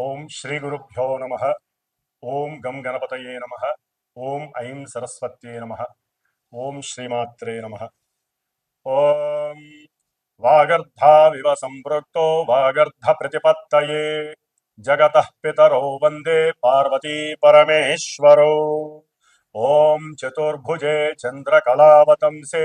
ఓం శ్రీ గురుభ్యో నమ ఓం గం గణపతయే నమ ఓం ఐం సరస్వత్యే నమ ఓం శ్రీమాత్రే నమ ఓం వాగర్ధావివ సంపృక్తో వాగర్ధ ప్రతిపత్తయే జగత పితరో వందే పార్వతీ పరమేశ్వరో ఓం చతుర్భుజే చంద్రకళావతంసే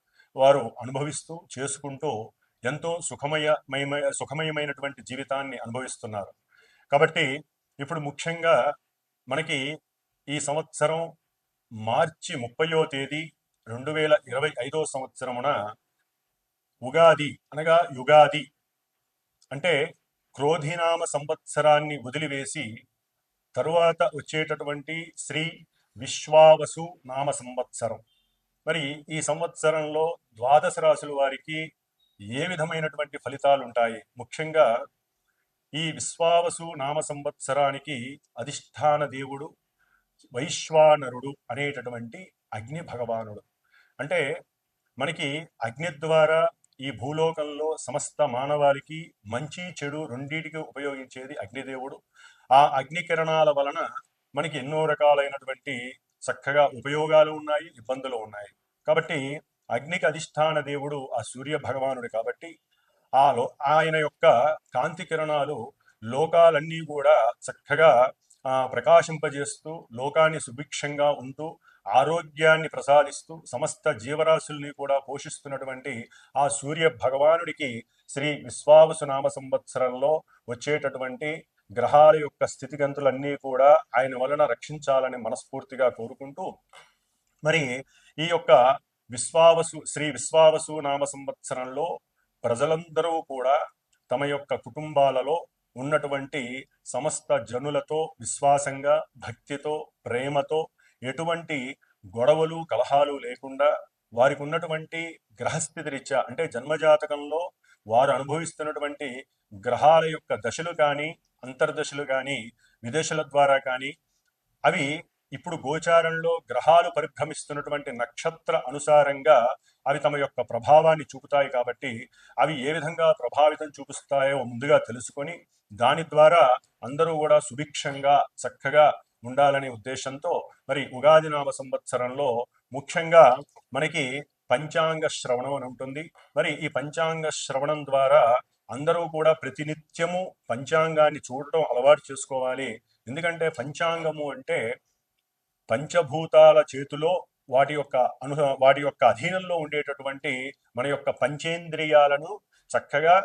వారు అనుభవిస్తూ చేసుకుంటూ ఎంతో సుఖమయమయ సుఖమయమైనటువంటి జీవితాన్ని అనుభవిస్తున్నారు. కాబట్టి ఇప్పుడు ముఖ్యంగా మనకి ఈ సంవత్సరం మార్చి ముప్పయో తేదీ రెండు వేల ఇరవై ఐదో సంవత్సరమున ఉగాది అనగా యుగాది అంటే క్రోధినామ సంవత్సరాన్ని వదిలివేసి తరువాత వచ్చేటటువంటి శ్రీ విశ్వావసు నామ సంవత్సరం. మరి ఈ సంవత్సరంలో ద్వాదశ రాశుల వారికి ఏ విధమైనటువంటి ఫలితాలు ఉంటాయి ముఖ్యంగా ఈ విశ్వావసు నామ సంవత్సరానికి అధిష్టాన దేవుడు వైశ్వానరుడు అనేటటువంటి అగ్ని భగవానుడు. అంటే మనకి అగ్ని ద్వారా ఈ భూలోకంలో సమస్త మానవాళికి మంచి చెడు రెండింటికి ఉపయోగించేది అగ్నిదేవుడు. ఆ అగ్ని కిరణాల వలన మనకి ఎన్నో రకాలైనటువంటి చక్కగా ఉపయోగాలు ఉన్నాయి ఇబ్బందులు ఉన్నాయి. కాబట్టి అగ్నికి అధిష్టాన దేవుడు ఆ సూర్య భగవానుడు కాబట్టి ఆ లో ఆయన యొక్క కాంతి కిరణాలు లోకాలన్నీ కూడా చక్కగా ఆ, ప్రకాశింపజేస్తూ లోకాన్ని సుభిక్షంగా ఉంటూ ఆరోగ్యాన్ని ప్రసాదిస్తూ సమస్త జీవరాశుల్ని కూడా పోషిస్తున్నటువంటి ఆ సూర్య భగవానుడికి శ్రీ విశ్వావసు నామ సంవత్సరంలో వచ్చేటటువంటి గ్రహాల యొక్క స్థితిగంతులన్నీ కూడా ఆయన వలన రక్షించాలని మనస్ఫూర్తిగా కోరుకుంటూ మరి ఈ యొక్క విశ్వావసు శ్రీ విశ్వావసు నామ సంవత్సరంలో ప్రజలందరూ కూడా తమ యొక్క కుటుంబాలలో ఉన్నటువంటి సమస్త జనులతో విశ్వాసంగా భక్తితో ప్రేమతో ఎటువంటి గొడవలు కలహాలు లేకుండా వారికి ఉన్నటువంటి గ్రహస్థితి రీత్యా అంటే జన్మజాతకంలో వారు అనుభవిస్తున్నటువంటి గ్రహాల యొక్క దశలు కానీ అంతర్దశలు కానీ విదేశాల ద్వారా కానీ అవి ఇప్పుడు గోచారంలో గ్రహాలు పరిభ్రమిస్తున్నటువంటి నక్షత్ర అనుసారంగా అవి తమ యొక్క ప్రభావాన్ని చూపుతాయి కాబట్టి అవి ఏ విధంగా ప్రభావితం చూపిస్తాయో ముందుగా తెలుసుకొని దాని ద్వారా అందరూ కూడా సుభిక్షంగా చక్కగా ఉండాలనే ఉద్దేశంతో మరి ఉగాది నామ సంవత్సరంలో ముఖ్యంగా మనకి పంచాంగ శ్రవణం అని ఉంటుంది. మరి ఈ పంచాంగ శ్రవణం ద్వారా అందరూ కూడా ప్రతినిత్యము పంచాంగాన్ని చూడటం అలవాటు చేసుకోవాలి. ఎందుకంటే పంచాంగము అంటే పంచభూతాల చేతిలో వాటి యొక్క అను వాటి యొక్క అధీనంలో ఉండేటటువంటి మన యొక్క పంచేంద్రియాలను చక్కగా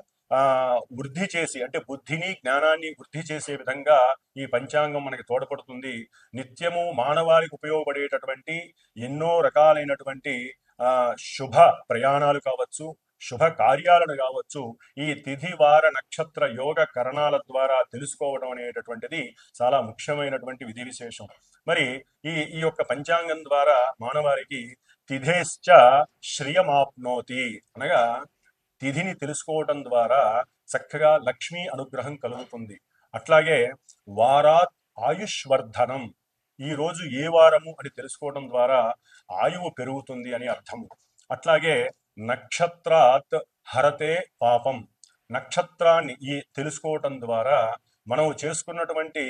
వృద్ధి చేసి అంటే బుద్ధిని జ్ఞానాన్ని వృద్ధి చేసే విధంగా ఈ పంచాంగం మనకి తోడ్పడుతుంది. నిత్యము మానవాళికి ఉపయోగపడేటటువంటి ఎన్నో రకాలైనటువంటి ఆ శుభ ప్రయాణాలు కావచ్చు శుభ కార్యాలను కావచ్చు ఈ తిథి వార నక్షత్ర యోగ కరణాల ద్వారా తెలుసుకోవడం అనేటటువంటిది చాలా ముఖ్యమైనటువంటి విధి విశేషం. మరి ఈ ఈ యొక్క పంచాంగం ద్వారా మానవారికి తిథేశ్చ శ్రియమాప్నోతి అనగా తిథిని తెలుసుకోవటం ద్వారా చక్కగా లక్ష్మీ అనుగ్రహం కలుగుతుంది. అట్లాగే వారాత్ ఆయుష్వర్ధనం ఈ రోజు ఏ వారము అని తెలుసుకోవడం ద్వారా ఆయువు పెరుగుతుంది అని అర్థము. అట్లాగే నక్షత్రాత్ హరతే పాపం నక్షత్రాన్ని ఈ తెలుసుకోవటం ద్వారా మనం చేసుకున్నటువంటి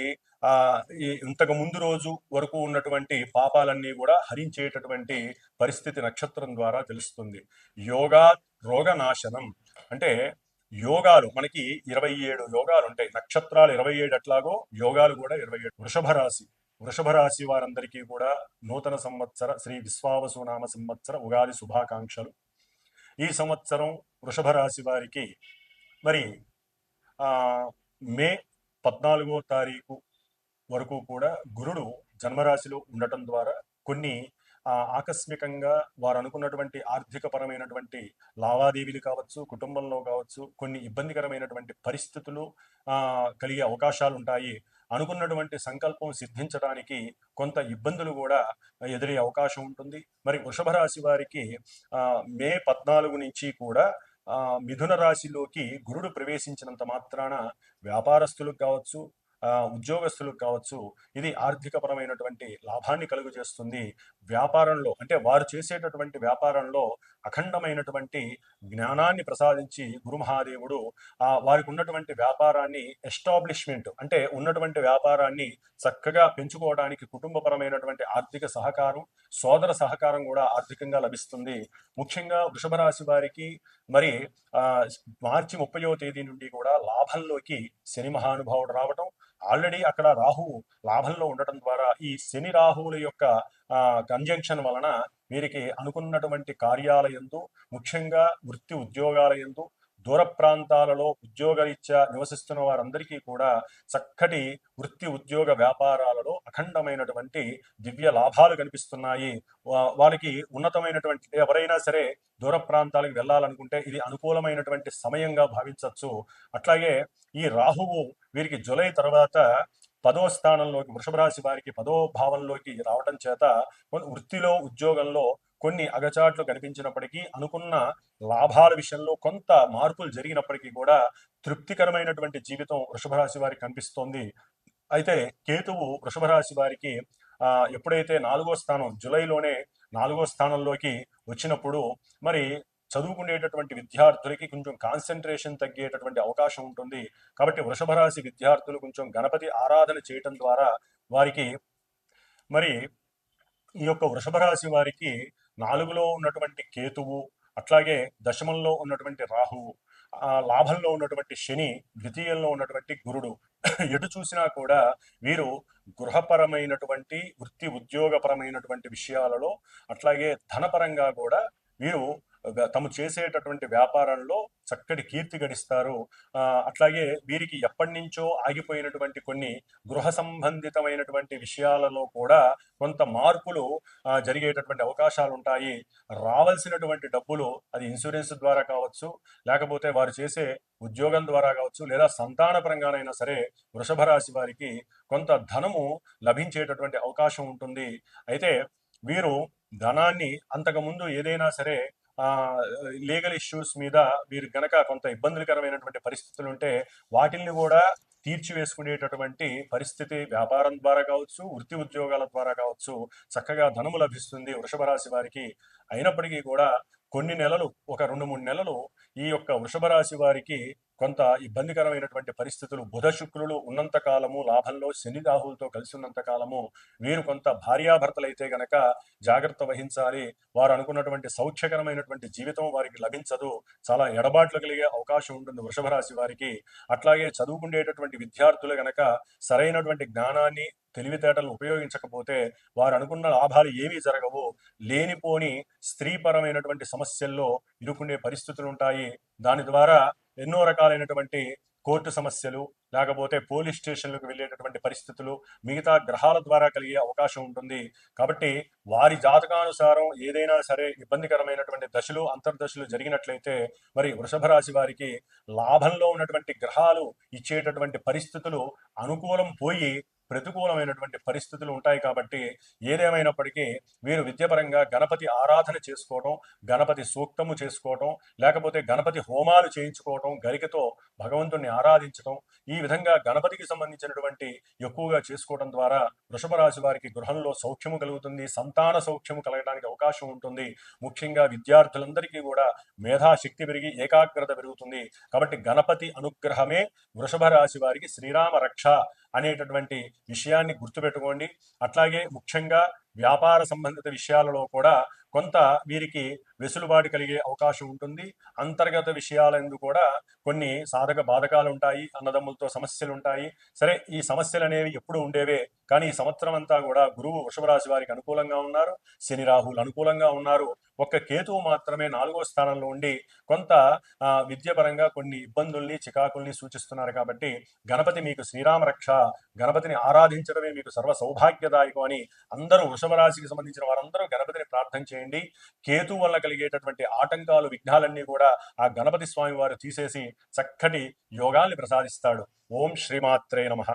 ఆ ఇంతకు ముందు రోజు వరకు ఉన్నటువంటి పాపాలన్నీ కూడా హరించేటటువంటి పరిస్థితి నక్షత్రం ద్వారా తెలుస్తుంది. యోగా రోగనాశనం. అంటే యోగాలు మనకి ఇరవై ఏడు యోగాలు ఉంటాయి. నక్షత్రాలు ఇరవై ఏడు అట్లాగో యోగాలు కూడా ఇరవై ఏడు. వృషభ రాశి. వృషభ రాశి వారందరికీ కూడా నూతన సంవత్సర శ్రీ విశ్వావసునామ సంవత్సర ఉగాది శుభాకాంక్షలు. ఈ సంవత్సరం వృషభ రాశి వారికి మరి మే పద్నాలుగో తారీఖు వరకు కూడా గురుడు జన్మరాశిలో ఉండటం ద్వారా కొన్ని ఆకస్మికంగా వారు అనుకున్నటువంటి ఆర్థిక పరమైనటువంటి లావాదేవీలు కావచ్చు కుటుంబంలో కావచ్చు కొన్ని ఇబ్బందికరమైనటువంటి పరిస్థితులు కలిగే అవకాశాలు ఉంటాయి అనుకున్నటువంటి సంకల్పం సిద్ధించడానికి కొంత ఇబ్బందులు కూడా ఎదురే అవకాశం ఉంటుంది. మరి వృషభ రాశి వారికి మే పద్నాలుగు నుంచి కూడా మిథున రాశిలోకి గురుడు ప్రవేశించినంత మాత్రాన వ్యాపారస్తులకు కావచ్చు ఉద్యోగస్తులకు కావచ్చు ఇది ఆర్థికపరమైనటువంటి లాభాన్ని కలుగు చేస్తుంది వ్యాపారంలో అంటే వారు చేసేటటువంటి వ్యాపారంలో అఖండమైనటువంటి జ్ఞానాన్ని ప్రసాదించి గురు మహాదేవుడు ఆ వారికి ఉన్నటువంటి వ్యాపారాన్ని ఎస్టాబ్లిష్మెంట్ అంటే ఉన్నటువంటి వ్యాపారాన్ని చక్కగా పెంచుకోవడానికి కుటుంబపరమైనటువంటి ఆర్థిక సహకారం సోదర సహకారం కూడా ఆర్థికంగా లభిస్తుంది. ముఖ్యంగా వృషభ రాశి వారికి మరి ఆ, మార్చి ముప్పయో తేదీ నుండి కూడా లాభంలోకి శని మహానుభావుడు రావటం ఆల్రెడీ అక్కడ రాహువు లాభంలో ఉండటం ద్వారా ఈ శని రాహువుల యొక్క కంజంక్షన్ వలన వీరికి అనుకున్నటువంటి కార్యాలయందు ముఖ్యంగా వృత్తి ఉద్యోగాలయందు దూర ప్రాంతాలలో ఉద్యోగరీత్యా నివసిస్తున్న వారందరికీ కూడా చక్కటి వృత్తి ఉద్యోగ వ్యాపారాలలో అఖండమైనటువంటి దివ్య లాభాలు కనిపిస్తున్నాయి. వా- వారికి ఉన్నతమైనటువంటి ఎవరైనా సరే దూర ప్రాంతాలకు వెళ్ళాలనుకుంటే ఇది అనుకూలమైనటువంటి సమయంగా భావించవచ్చు. అట్లాగే ఈ రాహువు వీరికి జులై తర్వాత పదో స్థానంలోకి వృషభ రాశి వారికి పదో భావంలోకి రావడం చేత కొన్ని వృత్తిలో ఉద్యోగంలో కొన్ని అగచాట్లు కనిపించినప్పటికీ అనుకున్న లాభాల విషయంలో కొంత మార్పులు జరిగినప్పటికీ కూడా తృప్తికరమైనటువంటి జీవితం వృషభ రాశి వారికి కనిపిస్తోంది. అయితే కేతువు వృషభ రాశి వారికి ఆ, ఎప్పుడైతే నాలుగో స్థానం జూలైలోనే నాలుగో స్థానంలోకి వచ్చినప్పుడు మరి చదువుకునేటటువంటి విద్యార్థులకి కొంచెం కాన్సన్ట్రేషన్ తగ్గేటటువంటి అవకాశం ఉంటుంది. కాబట్టి వృషభ రాశి విద్యార్థులు కొంచెం గణపతి ఆరాధన చేయటం ద్వారా వారికి మరి ఈ యొక్క వృషభ రాశి వారికి నాలుగులో ఉన్నటువంటి కేతువు అట్లాగే దశమంలో ఉన్నటువంటి రాహువు ఆ లాభంలో ఉన్నటువంటి శని ద్వితీయంలో ఉన్నటువంటి గురుడు. ఎటు చూసినా కూడా వీరు గృహపరమైనటువంటి వృత్తి ఉద్యోగపరమైనటువంటి విషయాలలో అట్లాగే ధనపరంగా కూడా వీరు తము చేసేటటువంటి వ్యాపారంలో చక్కటి కీర్తి గడిస్తారు. అట్లాగే వీరికి ఎప్పటి నుంచో ఆగిపోయినటువంటి కొన్ని గృహ సంబంధితమైనటువంటి విషయాలలో కూడా కొంత మార్పులు జరిగేటటువంటి అవకాశాలు ఉంటాయి రావాల్సినటువంటి డబ్బులు అది ఇన్సూరెన్స్ ద్వారా కావచ్చు లేకపోతే వారు చేసే ఉద్యోగం ద్వారా కావచ్చు లేదా సంతాన పరంగానైనా సరే వృషభ రాశి వారికి కొంత ధనము లభించేటటువంటి అవకాశం ఉంటుంది. అయితే వీరు ధనాన్ని అంతకుముందు ఏదైనా సరే లీగల్ ఇష్యూస్ మీద వీరు గనక కొంత ఇబ్బందులకరమైనటువంటి పరిస్థితులు ఉంటే వాటిల్ని కూడా తీర్చివేసుకునేటటువంటి పరిస్థితి వ్యాపారం ద్వారా కావచ్చు వృత్తి ఉద్యోగాల ద్వారా కావచ్చు చక్కగా ధనము లభిస్తుంది వృషభ రాశి వారికి. అయినప్పటికీ కూడా కొన్ని నెలలు ఒక రెండు మూడు నెలలు ఈ యొక్క వృషభ రాశి వారికి కొంత ఇబ్బందికరమైనటువంటి పరిస్థితులు బుధ శుక్రులు ఉన్నంత కాలము లాభంలో శని రాహులతో కలిసి ఉన్నంత కాలము వీరు కొంత భార్యాభర్తలైతే గనక జాగ్రత్త వహించాలి. వారు అనుకున్నటువంటి సౌఖ్యకరమైనటువంటి జీవితం వారికి లభించదు. చాలా ఎడబాట్లు కలిగే అవకాశం ఉంటుంది వృషభ రాశి వారికి. అట్లాగే చదువుకుండేటటువంటి విద్యార్థులు గనక సరైనటువంటి జ్ఞానాన్ని తెలివితేటలు ఉపయోగించకపోతే వారు అనుకున్న లాభాలు ఏమీ జరగవు. లేనిపోని స్త్రీపరమైనటువంటి సమస్యల్లో ఇరుకుండే పరిస్థితులు ఉంటాయి. దాని ద్వారా ఎన్నో రకాలైనటువంటి కోర్టు సమస్యలు లేకపోతే పోలీస్ స్టేషన్లకు వెళ్ళేటటువంటి పరిస్థితులు మిగతా గ్రహాల ద్వారా కలిగే అవకాశం ఉంటుంది. కాబట్టి వారి జాతకానుసారం ఏదైనా సరే ఇబ్బందికరమైనటువంటి దశలు అంతర్దశలు జరిగినట్లయితే మరి వృషభ రాశి వారికి లాభంలో ఉన్నటువంటి గ్రహాలు ఇచ్చేటటువంటి పరిస్థితులు అనుకూలం పోయి ప్రతికూలమైనటువంటి పరిస్థితులు ఉంటాయి కాబట్టి ఏదేమైనప్పటికీ వీరు విద్యపరంగా గణపతి ఆరాధన చేసుకోవటం గణపతి సూక్తము చేసుకోవటం లేకపోతే గణపతి హోమాలు చేయించుకోవటం గరికతో భగవంతుణ్ణి ఆరాధించటం ఈ విధంగా గణపతికి సంబంధించినటువంటి ఎక్కువగా చేసుకోవడం ద్వారా వృషభ రాశి వారికి గృహంలో సౌఖ్యము కలుగుతుంది సంతాన సౌఖ్యము కలగడానికి అవకాశం ఉంటుంది. ముఖ్యంగా విద్యార్థులందరికీ కూడా మేధాశక్తి పెరిగి ఏకాగ్రత పెరుగుతుంది. కాబట్టి గణపతి అనుగ్రహమే వృషభ రాశి వారికి శ్రీరామ రక్ష అనేటటువంటి విషయాన్ని గుర్తుపెట్టుకోండి. అట్లాగే ముఖ్యంగా వ్యాపార సంబంధిత విషయాలలో కూడా కొంత వీరికి వెసులుబాటు కలిగే అవకాశం ఉంటుంది. అంతర్గత విషయాలందు కూడా కొన్ని సాధక బాధకాలు ఉంటాయి అన్నదమ్ములతో సమస్యలు ఉంటాయి సరే ఈ సమస్యలు అనేవి ఎప్పుడు ఉండేవే కానీ ఈ సంవత్సరం అంతా కూడా గురువు వృషభరాశి వారికి అనుకూలంగా ఉన్నారు శని రాహులు అనుకూలంగా ఉన్నారు. ఒక్క కేతువు మాత్రమే నాలుగో స్థానంలో ఉండి కొంత ఆ, విద్యపరంగా కొన్ని ఇబ్బందుల్ని చికాకుల్ని సూచిస్తున్నారు కాబట్టి గణపతి మీకు శ్రీరామ రక్ష గణపతిని ఆరాధించడమే మీకు సర్వ సౌభాగ్యదాయకం అని అందరూ వృషభ రాశికి సంబంధించిన వారందరూ గణపతిని ప్రార్థన చేయండి. కేతు వల్ల కలిగేటటువంటి ఆటంకాలు విఘ్నాలన్నీ కూడా ఆ గణపతి స్వామి వారు తీసేసి చక్కటి యోగాల్ని ప్రసాదిస్తాడు. ఓం శ్రీమాత్రే నమః.